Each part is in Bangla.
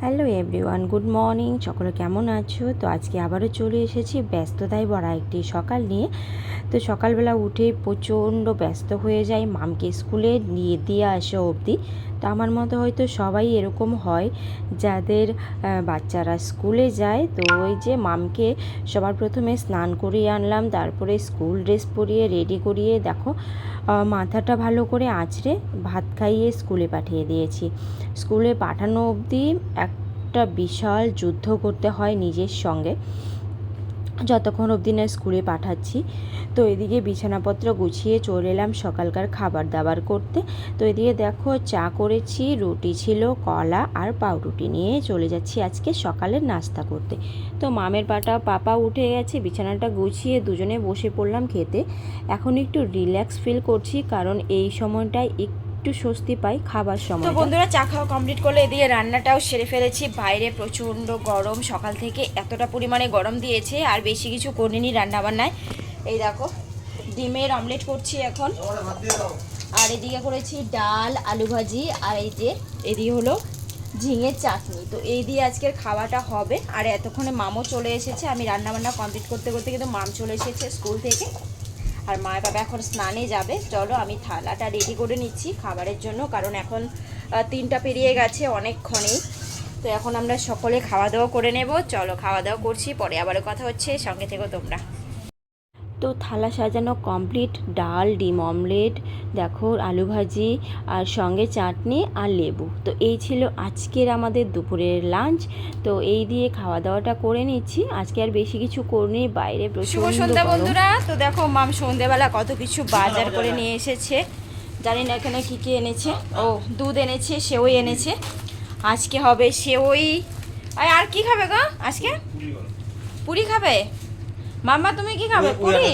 Hello everyone, good morning. সকলে কেমন আছো? তো আজকে আবারও চলে এসেছি ব্যস্ততায় বড়া একটি সকাল নিয়ে। তো সকালবেলা উঠে প্রচণ্ড ব্যস্ত হয়ে যায় মামকে স্কুলে নিয়ে দিয়ে আসা অবধি। তো আমার মতো হয়তো সবাই এরকম হয় যাদের বাচ্চারা স্কুলে যায়। তো ওই যে মামকে সবার প্রথমে স্নান করিয়ে আনলাম, তারপরে স্কুল ড্রেস পরিয়ে রেডি করিয়ে দেখো মাথাটা ভালো করে আঁচড়ে ভাত খাইয়ে স্কুলে পাঠিয়ে দিয়েছি। স্কুলে পাঠানো অবধি একটা বিশাল যুদ্ধ করতে হয় নিজের সঙ্গে। যতক্ষণ অবধি না স্কুলে পাঠাচ্ছি। তো এদিকে বিছানাপত্র গুছিয়ে চলে এলাম সকালকার খাবার দাবার করতে। তো এদিকে দেখো, চা করেছি, রুটি ছিল, কলা আর পাউরুটি নিয়ে চলে যাচ্ছি আজকে সকালের নাস্তা করতে। তো মামের পাটা, পাপা উঠে গেছে, বিছানাটা গুছিয়ে দুজনে বসে পড়লাম খেতে। এখন একটু রিল্যাক্স ফিল করছি কারণ এই সময়টায় একটু স্বস্তি পাই খাবার সময় তো বন্ধুরা চা খাওয়া কমপ্লিট করলে এদিকে রান্নাটাও সেরে ফেলেছি। বাইরে প্রচণ্ড গরম সকাল থেকে এতটা পরিমাণে গরম দিয়েছে আর বেশি কিছু করিনি রান্না বান্নায় এই দেখো ডিমের অমলেট করছি এখন। আর এদিকে করেছি ডাল আলু ভাজি আর এই যে এদিকে হলো ঝিঙের চাটনি। তো এই দিয়ে আজকের খাওয়াটা হবে। আর এতক্ষণে মামও চলে এসেছে। আমি রান্নাবান্না কমপ্লিট করতে করতে কিন্তু মাম চলে এসেছে স্কুল থেকে। আর মা বাবা এখন স্নানে যাবে। চলো আমি থালাটা রেডি করে নিচ্ছি খাবারের জন্য, কারণ এখন তিনটা পেরিয়ে গেছে অনেকক্ষণেই তো এখন আমরা সকলে খাওয়া দাওয়া করে নেব। চলো খাওয়া দাওয়া করছি, পরে আবারও কথা হচ্ছে। সঙ্গে থেকে তোমরা। তো থালা সাজানো কমপ্লিট ডাল ডিম অমলেট দেখো আলু ভাজি আর সঙ্গে চাটনি আর লেবু। তো এই ছিল আজকের আমাদের দুপুরের লাঞ্চ তো এই দিয়ে খাওয়া দাওয়াটা করে নিচ্ছি। আজকে আর বেশি কিছু করিনি বাইরে শুভ প্রচুর সন্ধ্যা বন্ধুরা। তো দেখো মাম সন্ধ্যেবেলা কত কিছু বাজার করে নিয়ে এসেছে। জানি না এখানে কী কী এনেছে। ও দুধ এনেছে সেওই এনেছে। আজকে হবে সেওই। আর আর কি খাবে গো আজকে? পুরি খাবে? মাম্মা তুমি কি খাবে? পুরি?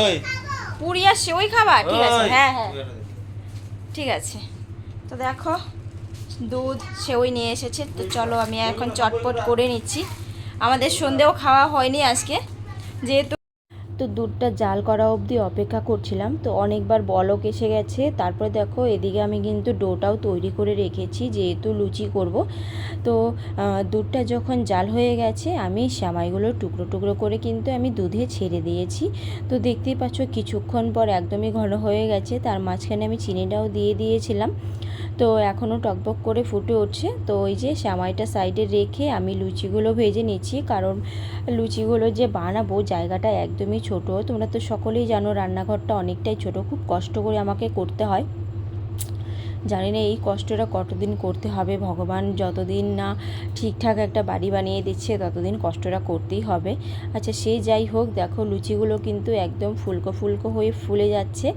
ওই পুরি। আর সেওই খাবা ঠিক আছে হ্যাঁ হ্যাঁ। ঠিক আছে। তো দেখো দুধ সেওই নিয়ে এসেছে। তো চলো আমি এখন চটপট করে নিচ্ছি। আমাদের সন্ধেও খাওয়া হয়নি আজকে যেহেতু তো দুধটা জাল করা অবধি অপেক্ষা করছিলাম, তো অনেকবার বলক এসে গেছে। তারপরে দেখো, এদিকে আমি কিন্তু ডোটাও তৈরি করে রেখেছি, যেহেতু লুচি করব। তো দুধটা যখন জাল হয়ে গেছে, আমি সামাইগুলো টুকরো টুকরো করে কিন্তু আমি দুধে ছেড়ে দিয়েছি। তো দেখতেই পাচ্ছ, কিছুক্ষণ পর একদমই ঘন হয়ে গেছে, তার মাঝখানে আমি চিনিটাও দিয়ে দিয়েছিলাম। তো এখনও টকবক করে ফুটে উঠছে। তো ওই যে সামাইটা সাইডে রেখে আমি লুচিগুলো ভেজে নিচ্ছি। কারণ লুচিগুলো যে বানাবো জায়গাটা একদমই ছোট। তোমরা তো সকলেই জানো রান্নাঘরটা অনেকটাই ছোট। খুব কষ্ট করে আমাকে করতে হয়। জানি না এই কষ্টটা কতদিন করতে হবে। ভগবান যতদিন না ঠিকঠাক একটা বাড়ি বানিয়ে দিচ্ছে, ততদিন কষ্টটা করতেই হবে। আচ্ছা সে যাই হোক, দেখো লুচিগুলো কিন্তু একদম ফুলকো ফুলকো হয়ে ফুলে যাচ্ছে।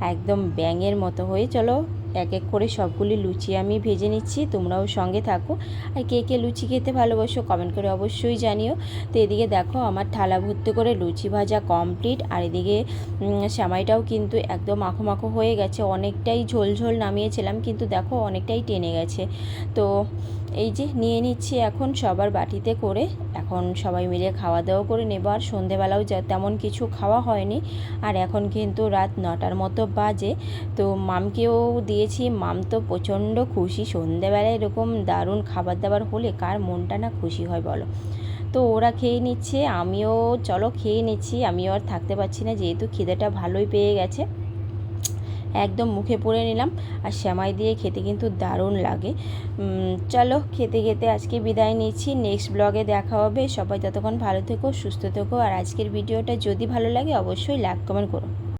একদম ব্যাঙের মতো হয়ে। চলো এক এক করে সবগুলি লুচি আমি ভেজে নিচ্ছি, তোমরাও সঙ্গে থাকো। আর কে কে লুচি খেতে ভালোবাসো কমেন্ট করে অবশ্যই জানিও। তো এদিকে দেখো আমার থালা ভর্তি করে লুচি ভাজা কমপ্লিট আর এদিকে সেমাইটাও কিন্তু একদম মাখো মাখো হয়ে গেছে। অনেকটাই ঝোল ঝোল নামিয়েছিলাম, কিন্তু দেখো অনেকটাই টেনে গেছে। তো এই যে নিয়ে নিচ্ছি এখন সবার বাটিতে করে। এখন সবাই মিলে খাওয়া দাওয়া করে নেব, আর সন্ধেবেলাও যা তেমন কিছু খাওয়া হয়নি। আর এখন কিন্তু রাত নটার মতো বাজে। তো মামকেও দিয়েছি। মাম তো প্রচণ্ড খুশি। সন্ধেবেলায় এরকম দারুণ খাবার দাবার হলে কার মনটা না খুশি হয় বলো? তো ওরা খেয়ে নিচ্ছে, আমিও চলো খেয়ে নিচ্ছি। আমিও আর থাকতে পারছি না, যেহেতু খিদেটা ভালোই পেয়ে গেছে। একদম মুখে পড়ে নিলাম। আর শ্যামাই দিয়ে খেতে কিন্তু দারুণ লাগে। চলো খেতে খেতে আজকে বিদায় নিচ্ছি। নেক্সট ব্লগে দেখা হবে। সবাই ততক্ষণ ভালো থেকো, সুস্থ থেকো। আর আজকের ভিডিওটা যদি ভালো লাগে, অবশ্যই লাইক, কমেন্ট করো।